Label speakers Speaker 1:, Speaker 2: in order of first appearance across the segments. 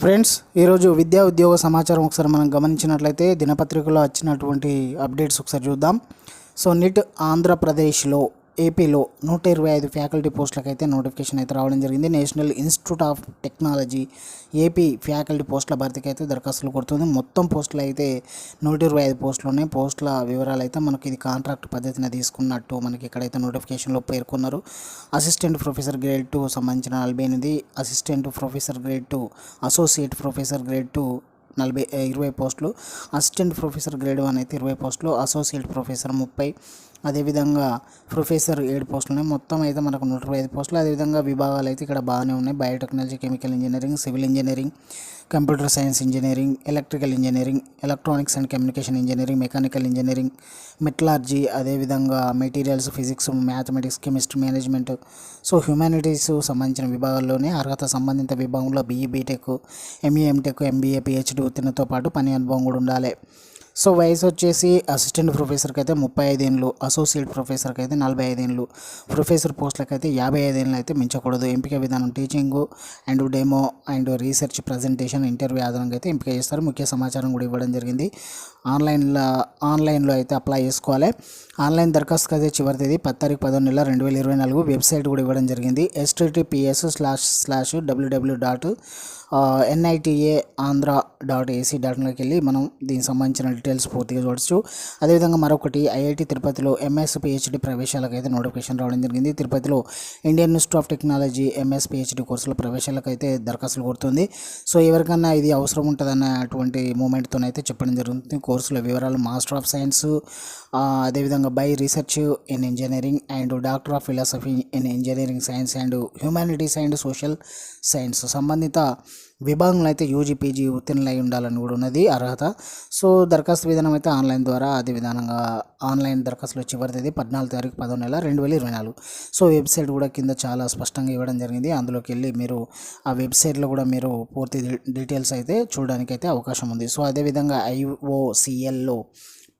Speaker 1: Friends ఈరోజు విద్యా ఉద్యోగ సమాచారం ఒకసారి మనం గమనించినట్లయితే దినపత్రికలో వచ్చినటువంటి అప్డేట్స్ ఒకసారి చూద్దాం. సో నిట్ ఆంధ్రప్రదేశ్లో ఏపీలో నూట ఇరవై ఐదు ఫ్యాకల్టీ పోస్టులకైతే నోటిఫికేషన్ అయితే రావడం జరిగింది. National Institute of Technology AP faculty పోస్టుల భర్తీకి అయితే దరఖాస్తులు కొడుతుంది. మొత్తం పోస్టులు అయితే నూట ఇరవై ఐదు పోస్టులు ఉన్నాయి పోస్టుల వివరాలు అయితే మనకి ఇది కాంట్రాక్ట్ పద్ధతిని తీసుకున్నట్టు మనకి ఇక్కడైతే నోటిఫికేషన్లో పేర్కొన్నారు. అసిస్టెంట్ ప్రొఫెసర్ గ్రేడ్ టూ సంబంధించిన నలభై ఎనిమిది assistant professor grade two associate professor grade two నలభై ఇరవై పోస్టులు అసిస్టెంట్ ప్రొఫెసర్ గ్రేడ్ వన్ అయితే ఇరవై పోస్టులు అసోసియేట్ ప్రొఫెసర్ ముప్పై అదేవిధంగా ప్రొఫెసర్ ఏడు పోస్టులు ఉన్నాయి. మొత్తం అయితే మనకు నూట ఇరవై ఐదు పోస్టులు. అదేవిధంగా విభాగాలు అయితే ఇక్కడ బాగానే ఉన్నాయి. Biotechnology chemical engineering civil engineering computer science engineering electrical engineering electronics and communication engineering mechanical engineering metallurgy అదేవిధంగా materials physics mathematics chemistry management. So humanities సంబంధించిన విభాగాల్లోనే అర్హత సంబంధిత విభాగంలో BE BTech ME MTech MBA PhD ఉత్తీర్ణతో పాటు పని అనుభవం కూడా ఉండాలి. సో వయసు వచ్చేసి అసిస్టెంట్ ప్రొఫెసర్కి అయితే ముప్పై ఐదేళ్ళు అసోసియేట్ ప్రొఫెసర్కి అయితే నలభై ఐదేళ్ళు ప్రొఫెసర్ పోస్టులకు అయితే యాభై ఐదేళ్ళు అయితే మించకూడదు. ఎంపిక విధానం teaching and demo and research presentation interview ఆధారంగా అయితే ఎంపిక చేస్తారు. ముఖ్య సమాచారం కూడా ఇవ్వడం జరిగింది. ఆన్లైన్లో ఆన్లైన్లో అయితే అప్లై చేసుకోవాలి. ఆన్లైన్ దరఖాస్తుకు అయితే చివరి తేదీ పది తారీఖు పదో నెల రెండు వేల ఇరవై నాలుగు వెబ్సైట్ కూడా ఇవ్వడం జరిగింది. HTTPS slash slash WWW dot NITA Andhra dot AC డాట్లోకి వెళ్ళి మనం దీనికి సంబంధించిన డీటెయిల్స్ పూర్తిగా చూడొచ్చు. అదేవిధంగా మరొకటి ఐఐటి తిరుపతిలో ఎంఎస్ పిహెచ్డి ప్రవేశాలకు అయితే నోటిఫికేషన్ రావడం జరిగింది. తిరుపతిలో Indian Institute of Technology MS PhD కోర్సుల ప్రవేశాలకు అయితే దరఖాస్తులు కొడుతుంది సో ఎవరికన్నా ఇది అవసరం ఉంటుందన్నటువంటి మూమెంట్తో అయితే చెప్పడం జరుగుతుంది. కోర్సుల వివరాలు మాస్టర్ ఆఫ్ సైన్స్ అదేవిధంగా by research in engineering and doctor of philosophy in engineering science and humanities and social science సంబంధిత విభాగంలో అయితే యూజీ పీజీ ఉత్తీర్ణులై ఉండాలని కూడా ఉన్నది అర్హత. సో దరఖాస్తు విధానం అయితే ఆన్లైన్ ద్వారా అదే విధానంగా ఆన్లైన్ దరఖాస్తులో చివరి తేదీ పద్నాలుగు తారీఖు పదో నెల రెండు వేల ఇరవై నాలుగు. సో వెబ్సైట్ కూడా కింద చాలా స్పష్టంగా ఇవ్వడం జరిగింది. అందులోకి వెళ్ళి మీరు ఆ వెబ్సైట్లో కూడా మీరు పూర్తి డీటెయిల్స్ అయితే చూడడానికి అయితే అవకాశం ఉంది. సో అదేవిధంగా ఐఓసిఎల్లో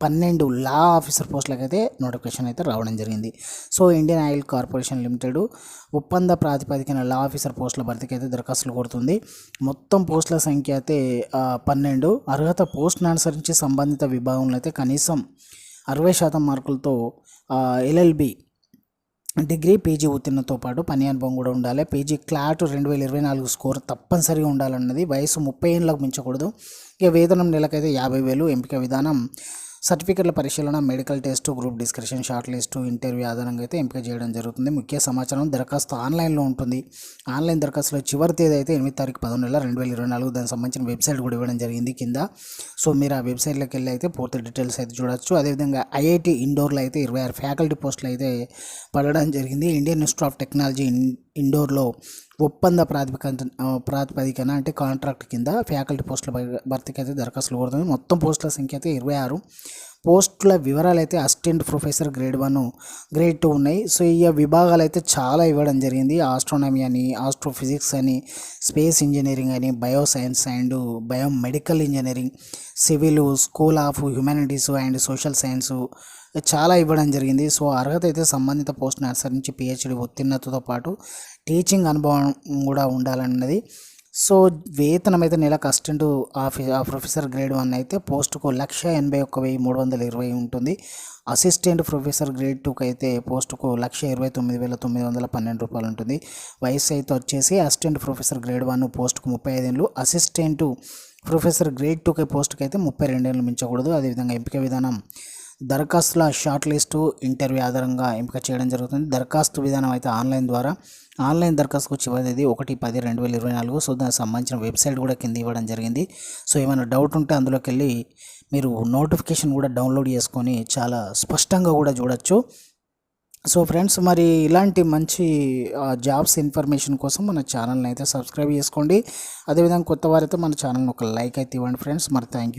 Speaker 1: పన్నెండు లా ఆఫీసర్ పోస్టులకు అయితే నోటిఫికేషన్ అయితే రావడం జరిగింది. So Indian Oil Corporation Limited ఒప్పంద ప్రాతిపదికన లా ఆఫీసర్ పోస్టుల భర్తీకి అయితే దరఖాస్తులు కోరుతుంది. మొత్తం పోస్టుల సంఖ్య అయితే పన్నెండు. అర్హత పోస్ట్ను అనుసరించి సంబంధిత విభాగంలో అయితే కనీసం అరవై శాతం మార్కులతో ఎల్ఎల్బి డిగ్రీ పీజీ ఉత్తీర్ణతో పాటు పని అనుభవం కూడా ఉండాలి. పీజీ క్లాట్ రెండు వేల ఇరవై నాలుగు స్కోర్ తప్పనిసరిగా ఉండాలన్నది వయసు ముప్పై ఏళ్ళకు మించకూడదు. ఇక వేతనం నెలకైతే యాభై వేలు ఎంపిక విధానం సర్టిఫికెట్ల పరిశీలన medical test group description short list interview ఆధారంగా అయితే ఎంపిక చేయడం జరుగుతుంది. ముఖ్య సమాచారం దరఖాస్తు ఆన్లైన్లో ఉంటుంది. ఆన్లైన్ దరఖాస్తులో చివరి తేదీ అయితే ఎనిమిది తారీఖు పదమూడు నెల రెండు వేల ఇరవై నాలుగు దానికి సంబంధించిన వెబ్సైట్ కూడా ఇవ్వడం జరిగింది కింద. సో మీరు ఆ వెబ్సైట్లోకి వెళ్ళి అయితే పూర్తి డీటెయిల్స్ అయితే చూడొచ్చు. అదేవిధంగా ఐఐటి ఇండోర్లో అయితే ఇరవై ఆరు ఫ్యాకల్టీ పోస్టులు అయితే పడడం జరిగింది. Indian Institute of Technology in ఇండోర్లో ఒప్పంద ప్రాతిపదిక ప్రాతిపదికన అంటే కాంట్రాక్ట్ కింద ఫ్యాకల్టీ పోస్టుల భర్తీకి అయితే దరఖాస్తులు కోరుతుంది. మొత్తం పోస్టుల సంఖ్య అయితే ఇరవై ఆరు. పోస్టుల వివరాలు అయితే assistant professor grade one grade two ఉన్నాయి. సో ఈ విభాగాలు అయితే చాలా ఇవ్వడం జరిగింది. ఆస్ట్రోనమీ అని ఆస్ట్రోఫిజిక్స్ అని స్పేస్ ఇంజనీరింగ్ అని bio science and biomedical engineering civil school of humanities and social science చాలా ఇవ్వడం జరిగింది. సో అర్హత అయితే సంబంధిత పోస్ట్ని అనుసరించి పిహెచ్డి ఉత్తీర్ణతతో పాటు టీచింగ్ అనుభవం కూడా ఉండాలన్నది. సో వేతనం అయితే నెలకు అసిస్టెంట్ ఆఫీ ఆ ప్రొఫెసర్ గ్రేడ్ వన్ అయితే పోస్టుకు లక్ష ఎనభై ఒక్క వెయ్యి మూడు వందల ఇరవై ఉంటుంది. అసిస్టెంట్ ప్రొఫెసర్ గ్రేడ్ టూకి అయితే పోస్టుకు లక్ష ఇరవై తొమ్మిది వేల తొమ్మిది వందల పన్నెండు రూపాయలు ఉంటుంది. వయసు అయితే వచ్చేసి అసిస్టెంట్ ప్రొఫెసర్ గ్రేడ్ వన్ పోస్టుకు ముప్పై ఐదేళ్ళు అసిస్టెంట్ ప్రొఫెసర్ గ్రేడ్ టూకి పోస్టుకి అయితే ముప్పై రెండేళ్ళు మించకూడదు. అదేవిధంగా ఎంపిక విధానం దరఖాస్తుల షార్ట్ లిస్టు ఇంటర్వ్యూ ఆధారంగా ఎంపిక చేయడం జరుగుతుంది. దరఖాస్తు విధానం అయితే ఆన్లైన్ ద్వారా. ఆన్లైన్ దరఖాస్తుకు చివరిది ఒకటి పది రెండు వేల ఇరవై నాలుగు. సో దానికి సంబంధించిన వెబ్సైట్ కూడా కింద ఇవ్వడం జరిగింది. సో ఏమైనా డౌట్ ఉంటే అందులోకి వెళ్ళి మీరు నోటిఫికేషన్ కూడా డౌన్లోడ్ చేసుకొని చాలా స్పష్టంగా కూడా చూడొచ్చు. సో ఫ్రెండ్స్ మరి ఇలాంటి మంచి జాబ్స్ ఇన్ఫర్మేషన్ కోసం మన ఛానల్ని అయితే సబ్స్క్రైబ్ చేసుకోండి. అదేవిధంగా కొత్త వారైతే మన ఛానల్ని ఒక లైక్ అయితే ఇవ్వండి ఫ్రెండ్స్. మరి థ్యాంక్ యూ